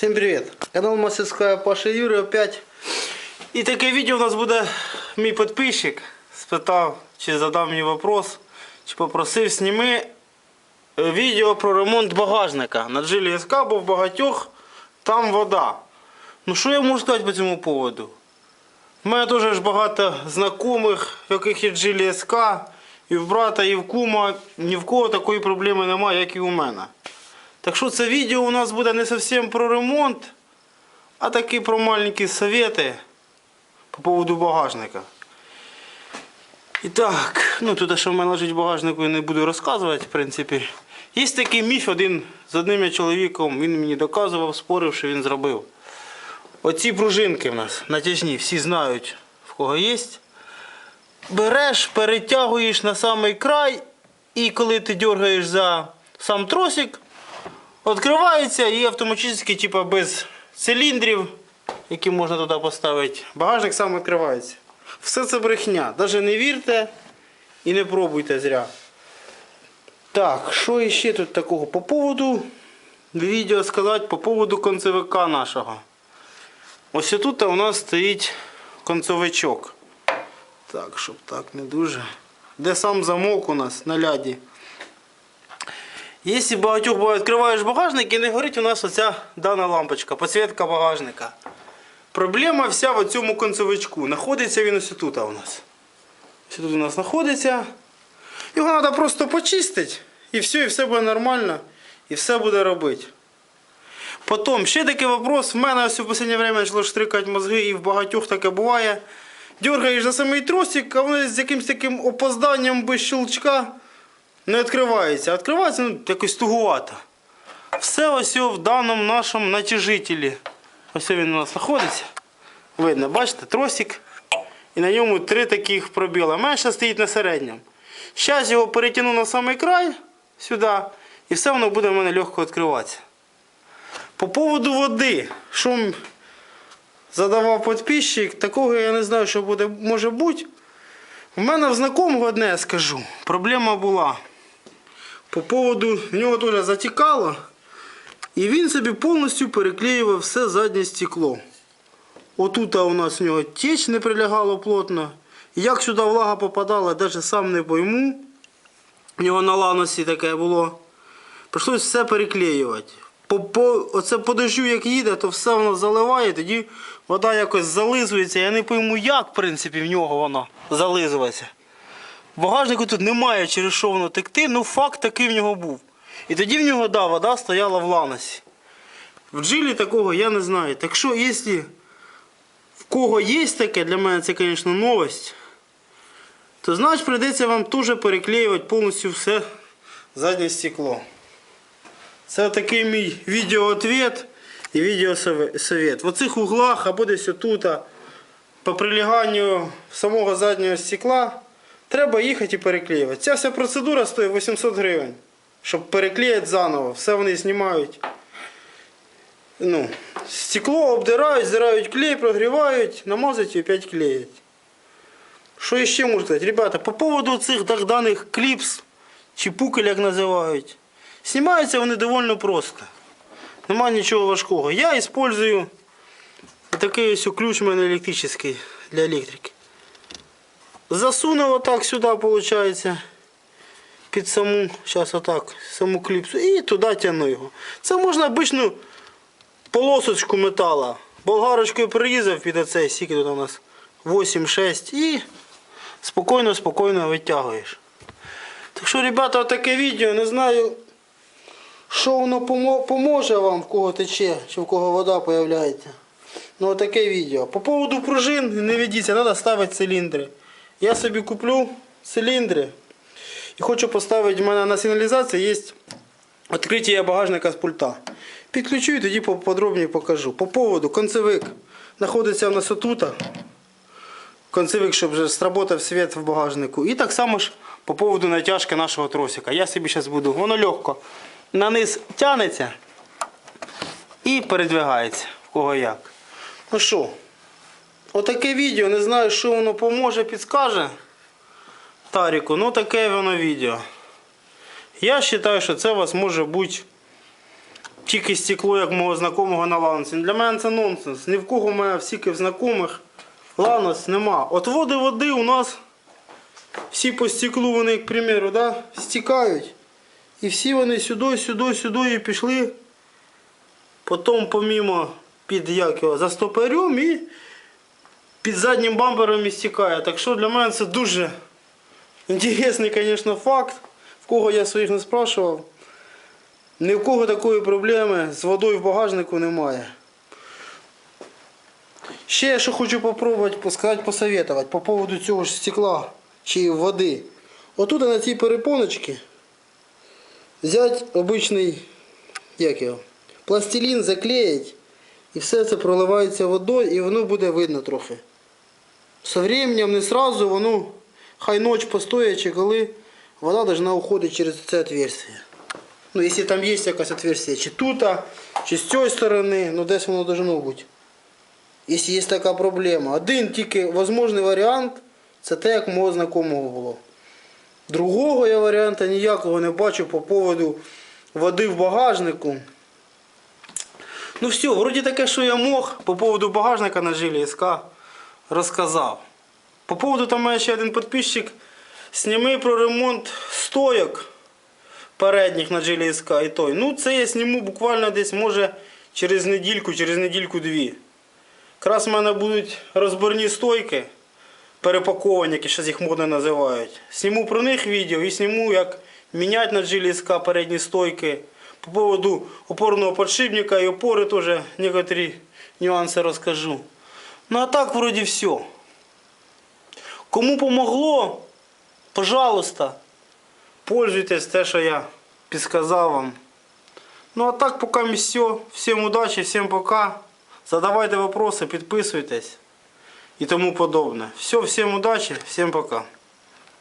Всем привет! Канал Мастерская Паша Юрий опять. І таке відео у нас буде мій підписчик. Спитав, чи задав мені вопрос, чи попросив зніми е, відео про ремонт багажника. На джилі СК, бо в багатьох там вода. Ну що я можу сказати по цьому поводу? У мене теж багато знайомих, в яких є джилі СК, і в брата, і в кума. Ні в кого такої проблеми немає, як і у мене. Так що це відео у нас буде не зовсім про ремонт, а такі про маленькі совети по поводу багажника. І так, ну тут, що в мене лежить в багажнику, я не буду розказувати, в принципі. Є такий міф один з одним чоловіком, він мені доказував, спорив, що він зробив. Оці пружинки в нас натяжні, всі знають, в кого є. Береш, перетягуєш на самий край, і коли ти дергаєш за сам тросик, відкривається і автоматично, типа без циліндрів, які можна туди поставити, багажник сам відкривається. Все це брехня. Навіть не вірте і не пробуйте зря. Так, що ще тут такого? По поводу відео сказати, по поводу концевика нашого. Ось тут у нас стоїть концовичок. Так, щоб так не дуже. Де сам замок у нас на ляді. Якщо багатьох буває, відкриваєш багажник і не горить у нас оця дана лампочка, підсвітка багажника. Проблема вся в цьому концевичку. Знаходиться він ось тут у нас. Ось тут у нас знаходиться. Його треба просто почистити. І все, і все буде нормально. І все буде робити. Потім, ще такий вопрос. В мене ось в останнє время почало штрикати мозги, і в багатьох таке буває. Дергаєш за самий тросик, а воно з якимось таким опозданням без щелчка не відкривається. Відкривається ну, якось тугувато. Все ось в даному нашому натяжителі. Ось він у нас знаходиться. Видно, бачите, тросик. І на ньому три таких пробіла. Менше стоїть на середньому. Зараз його перетягну на самий край сюди, і все воно буде в мене легко відкриватися. По поводу води, що задавав підписчик, такого я не знаю, що буде, може бути. У мене в знакомого одне я скажу. Проблема була. По поводу, в нього теж затікало. І він собі повністю переклеював все заднє стекло. Отут у нас в нього теч не прилягало плотно. Як сюди влага попадала, навіть сам не пойму. У нього на ланосі таке було. Прийшлось все переклеювати. По, по, оце по дощу як їде, то все воно заливає, тоді вода якось зализується. Я не пойму, як в принципі в нього воно зализується. Багажнику тут немає через що воно текти, ну факт такий в нього був. І тоді в нього да, вода стояла в ланосі. В джилі такого я не знаю. Так що, якщо в кого є таке, для мене це, звісно, новость, то значить прийдеться вам теж переклеювати повністю все заднє стекло. Це такий мій відеоответ і відеосовет. В оцих углах або десь отут, по приліганню самого заднього стекла, треба їхати і переклеювати. Ця вся процедура стоїть 800 гривень, щоб переклеїти заново. Все вони знімають. Ну, стекло обдирають, здирають клей, прогрівають, намазують і опять клеять. Що ще можу сказати? Ребята, по поводу цих так даних кліпс, чи пукель, як називають, знімаються вони доволі просто. Нема нічого важкого. Я використовую такий ось ключ у мене електричний для електрики. Засунув отак сюди, виходить, під саму, зараз отак, саму кліпсу і туди тягну його. Це можна обичну полосочку метала. Болгарочкою прирізав під оцей, скільки тут у нас 8-6 і спокійно, спокійно витягуєш. Так що, ребята, таке відео, не знаю, що воно поможе вам, в кого тече, чи в кого вода появляється. Ну, таке відео. По поводу пружин, не ведіться, треба ставити циліндри. Я собі куплю циліндри і хочу поставити, в мене на сигналізації є відкриття багажника з пульта. Підключу і тоді поподробніше покажу. По поводу концевик знаходиться у нас отут. Концевик, щоб вже сработав світ в багажнику. І так само ж по поводу натяжки нашого тросика. Я собі зараз буду, воно легко. На низ тягнеться і передвигається. В кого як. Ну що, отаке відео, не знаю, що воно поможе, підскаже Таріку, ну таке воно відео. Я вважаю, що це у вас може бути тільки стекло, як мого знайомого на ланосі. Для мене це нонсенс. Ні в кого в мене всіх знайомих ланос нема. От води води у нас всі по стеклу, вони, к примеру, да, стікають. І всі вони сюди, сюди, сюди і пішли. Потім помімо під як його, застопорем і під заднім бампером і стікає. Так що для мене це дуже інтересний, звісно, факт. В кого я своїх не спрашував. Ні в кого такої проблеми з водою в багажнику немає. Ще я що хочу попробувати посоветувати по поводу цього ж стекла чи води. Отут на цій перепоночці взяти обичний як його, пластилін заклеїть і все це проливається водою і воно буде видно трохи. Со временем не сразу воно хай ніч постоячи, коли вода должна уходити через це отверстие. Ну, якщо там є якесь отверстие, чи тут, чи з цієї сторони, ну десь воно должно бути. Якщо є така проблема. Один тільки можливий варіант це те, як мого знайомого було. Другого я варіанта ніякого не бачу по поводу води в багажнику. Ну все, вроді таке, що я мог по поводу багажника на жилі розказав. По поводу там мене ще один підписчик. Сніми про ремонт стойок передніх на СК і той. Ну це я зніму буквально десь може через недільку, через недільку-дві. Якраз в мене будуть розборні стойки перепаковані, які зараз їх модно називають. Сніму про них відео і сніму, як міняти на GLSK передні стойки. По поводу опорного подшипника і опори теж некоторі нюанси розкажу. Ну а так вроде все. Кому помогло, пожалуйста, пользуйтесь те, що я підсказав вам. Ну а так поки все. Всім удачі, всім пока. Задавайте вопросы, підписуйтесь і тому подобне. Все, всім удачі, всім пока.